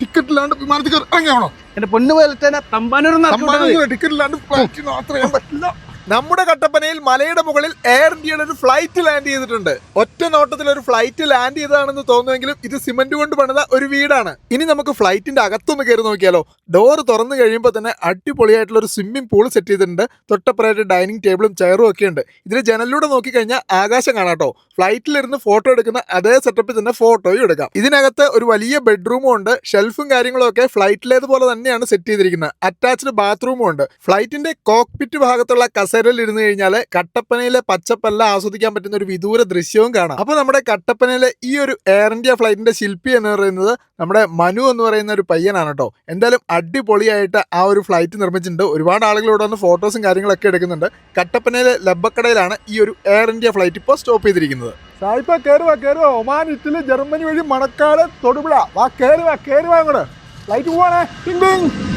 Ticket ഇല്ലാണ്ട് വിമാനത്തിൽ ഇറങ്ങിയാണോ? എന്റെ പൊന്നു പോലെ തന്നെ തമ്പാനൂർ ടിക്കറ്റ് ഇല്ലാണ്ട് ഫ്ലൈറ്റ് യാത്ര ചെയ്യാൻ പറ്റില്ല. നമ്മുടെ കട്ടപ്പനയിൽ മലയുടെ മുകളിൽ എയർ ഇന്ത്യയുടെ ഒരു ഫ്ലൈറ്റ് ലാൻഡ് ചെയ്തിട്ടുണ്ട്. ഒറ്റ നോട്ടത്തിൽ ഒരു ഫ്ലൈറ്റ് ലാൻഡ് ചെയ്തതാണെന്ന് തോന്നുമെങ്കിലും ഇത് സിമന്റ് കൊണ്ട് പണിത ഒരു വീടാണ്. ഇനി നമുക്ക് ഫ്ലൈറ്റിന്റെ അകത്തൊന്ന് കയറി നോക്കിയാലോ? ഡോർ തുറന്നു കഴിയുമ്പോൾ തന്നെ അടിപൊളിയായിട്ടുള്ള ഒരു സ്വിമ്മിംഗ് പൂൾ സെറ്റ് ചെയ്തിട്ടുണ്ട്. തൊട്ടപ്പുറമായിട്ട് ഡൈനിങ് ടേബിളും ചെയറും ഒക്കെ ഉണ്ട്. ഇതിൽ ജനലിലൂടെ നോക്കിക്കഴിഞ്ഞാൽ ആകാശം കാണാട്ടോ ഫ്ലൈറ്റിലിരുന്ന് ഫോട്ടോ എടുക്കുന്ന അതേ സെറ്റപ്പിൽ തന്നെ ഫോട്ടോയും എടുക്കാം. ഇതിനകത്ത് ഒരു വലിയ ബെഡ്റൂമും ഉണ്ട്. ഷെൽഫും കാര്യങ്ങളും ഒക്കെ ഫ്ലൈറ്റിലേതുപോലെ തന്നെയാണ് സെറ്റ് ചെയ്തിരിക്കുന്നത്. അറ്റാച്ച്ഡ് ബാത്റൂമും ഉണ്ട്. ഫ്ലൈറ്റിന്റെ കോക്പിറ്റ് ഭാഗത്തുള്ള കസേരയിൽ ഇരുന്ന് കഴിഞ്ഞാൽ കട്ടപ്പനയിലെ പച്ചപ്പെല്ലാം ആസ്വദിക്കാൻ പറ്റുന്ന ഒരു വിദൂര ദൃശ്യവും കാണാം. അപ്പോൾ നമ്മുടെ കട്ടപ്പനയിലെ ഈ ഒരു എയർ ഇന്ത്യ ഫ്ലൈറ്റിന്റെ ശില്പി എന്ന് പറയുന്നത് നമ്മുടെ മനു എന്ന് പറയുന്ന ഒരു പയ്യനാണ് കേട്ടോ. എന്തായാലും അടിപൊളിയായിട്ട് ആ ഒരു ഫ്ലൈറ്റ് നിർമ്മിച്ചിട്ടുണ്ട്. ഒരുപാട് ആളുകൾ ഇവിടെ വന്ന് ഫോട്ടോസും കാര്യങ്ങളൊക്കെ എടുക്കുന്നുണ്ട്. കട്ടപ്പനയിലെ ലബ്ബക്കടയിലാണ് ഈ ഒരു എയർ ഇന്ത്യ ഫ്ലൈറ്റ് ഇപ്പോൾ സ്റ്റോപ്പ് ചെയ്തിരിക്കുന്നത്. സായിപ്പ കയറുക കയറുക ഒമാൻ ഇറ്റലി ജർമ്മനി വഴി മണക്കാട് തൊടുപുഴ. വാ കയറുക കയറുക അങ്ങോട്ട്. ഫ്ലൈറ്റ് പോവാണേ. ടിങ് ടിങ്